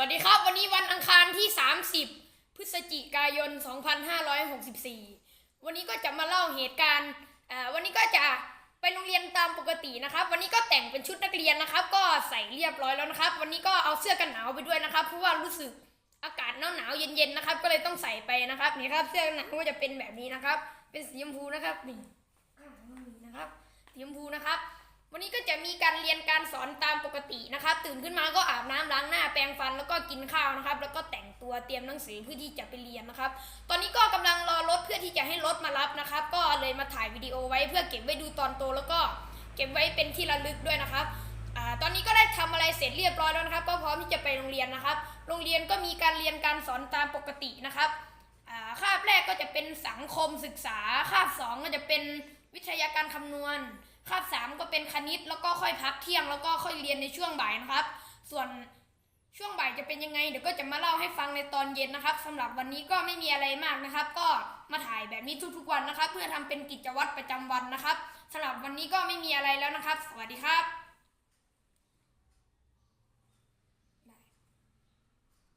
วัสดีครับ วันนี้วันอังคารที่ 30 พฤศจิกายน 2564 วันนี้ก็จะมาเล่าเหตุการณ์วันนี้ก็จะไปโรงเรียนตามปกตินะครับ วันนี้ก็แต่งเป็นชุดนักเรียนนะครับ ก็ใส่เรียบร้อยแล้วนะครับ วันนี้ก็เอาเสื้อกันหนาวไปด้วยนะครับ เพราะว่ารู้สึกอากาศหนาวหนาวเย็นๆนะครับ ก็เลยต้องใส่ไปนะครับนี่ครับ เสื้อกันหนาวก็จะเป็นแบบนี้นะครับ เป็นสีชมพูนะครับนี่อ่านี่นะครับสีชมพูนะครับ วันนี้ก็จะมีการเรียนการสอนตามปกตินะครับ ตื่นขึ้นมาก็อาบน้ำล้างหน้าแปรงฟันแล้วก็กินข้าวนะครับ แล้วก็แต่งตัวเตรียมหนังสือเพื่อที่จะไปเรียนนะครับ ตอนนี้ก็กำลังรอรถเพื่อที่จะให้รถมารับนะครับ ก็เลยมาถ่ายวิดีโอไว้เพื่อเก็บไว้ดูตอนโตแล้วก็เก็บไว้เป็นที่ระลึกด้วยนะครับอตอนนี้ก็ได้ทำอะไรเสร็จเรียบร้อยแล้วนะครับ ก็พร้อมที่จะไปโรงเรียนนะครับ โรงเรียนก็มีการเรียนการสอนตามปกตินะครับคาบแรกก็จะเป็นสังคมศึกษา คาบสองก็จะเป็นวิทยาการคำนวณ ณิตแล้วก็ค่อยพักเที่ยงแล้วก็ค่อยเรียนในช่วงบ่ายนะครับ ส่วนช่วงบ่ายจะเป็นยังไงเดี๋ยวก็จะมาเล่าให้ฟังในตอนเย็นนะครับสำหรับวันนี้ก็ไม่มีอะไรมากนะครับ ก็มาถ่ายแบบนี้ทุกๆวันนะครับ เพื่อทำเป็นกิจวัตรประจำวันนะครับสำหรับวันนี้ก็ไม่มีอะไรแล้วนะครับ สวัสดีครับ